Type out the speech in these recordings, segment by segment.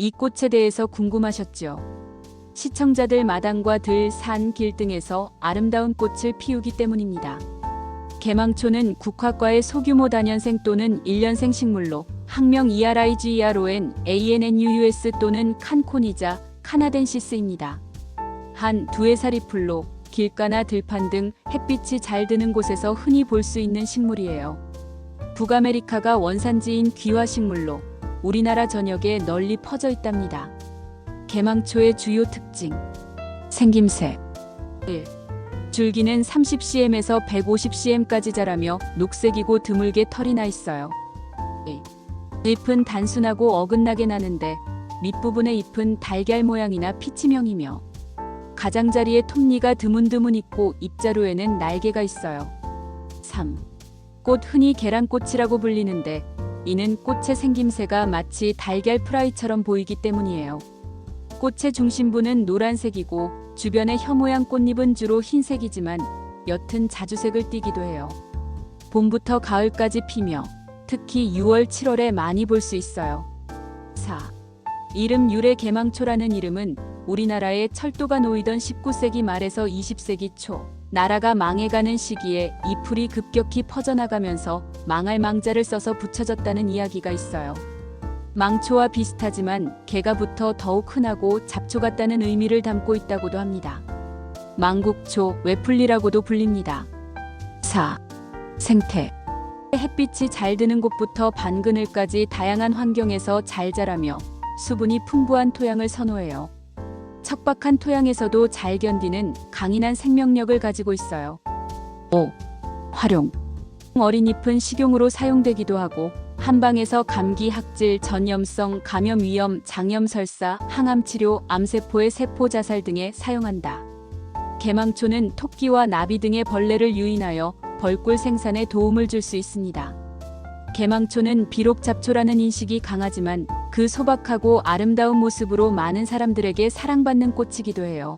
이 꽃에 대해서 궁금하셨죠? 시청자들 마당과 들, 산, 길 등에서 아름다운 꽃을 피우기 때문입니다. 개망초는 국화과의 소규모 단연생 또는 1년생 식물로 학명 ERIGERON, ANNUUS 또는 칸코니자, 카나덴시스입니다. 한 두해 살이 풀로 길가나 들판 등 햇빛이 잘 드는 곳에서 흔히 볼 수 있는 식물이에요. 북아메리카가 원산지인 귀화식물로 우리나라 전역에 널리 퍼져 있답니다. 개망초의 주요 특징 생김새 1. 줄기는 30cm에서 150cm까지 자라며 녹색이고 드물게 털이 나 있어요. 2. 잎은 단순하고 어긋나게 나는데 밑부분의 잎은 달걀 모양이나 피치명이며 가장자리에 톱니가 드문드문 있고 잎자루에는 날개가 있어요. 3. 꽃 흔히 계란꽃이라고 불리는데 이는 꽃의 생김새가 마치 달걀 프라이처럼 보이기 때문이에요. 꽃의 중심부는 노란색이고 주변의 혀 모양 꽃잎은 주로 흰색이지만 옅은 자주색을 띠기도 해요. 봄부터 가을까지 피며 특히 6월, 7월에 많이 볼 수 있어요. 4. 이름 유래 개망초라는 이름은 우리나라에 철도가 놓이던 19세기 말에서 20세기 초 나라가 망해가는 시기에 이 풀이 급격히 퍼져나가면서 망할 망자를 써서 붙여졌다는 이야기가 있어요. 망초와 비슷하지만 개가 붙어 더욱 흔하고 잡초 같다는 의미를 담고 있다고도 합니다. 망국초, 외풀리라고도 불립니다. 4. 생태 햇빛이 잘 드는 곳부터 반그늘까지 다양한 환경에서 잘 자라며 수분이 풍부한 토양을 선호해요. 척박한 토양에서도 잘 견디는 강인한 생명력을 가지고 있어요. 5. 활용 어린 잎은 식용으로 사용되기도 하고 한방에서 감기, 학질, 전염성, 감염 위험, 장염 설사, 항암 치료, 암세포의 세포 자살 등에 사용한다. 개망초는 토끼와 나비 등의 벌레를 유인하여 벌꿀 생산에 도움을 줄 수 있습니다. 개망초는 비록 잡초라는 인식이 강하지만 그 소박하고 아름다운 모습으로 많은 사람들에게 사랑받는 꽃이기도 해요.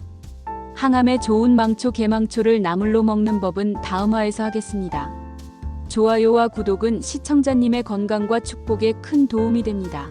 항암에 좋은 망초 개망초를 나물로 먹는 법은 다음화에서 하겠습니다. 좋아요와 구독은 시청자님의 건강과 축복에 큰 도움이 됩니다.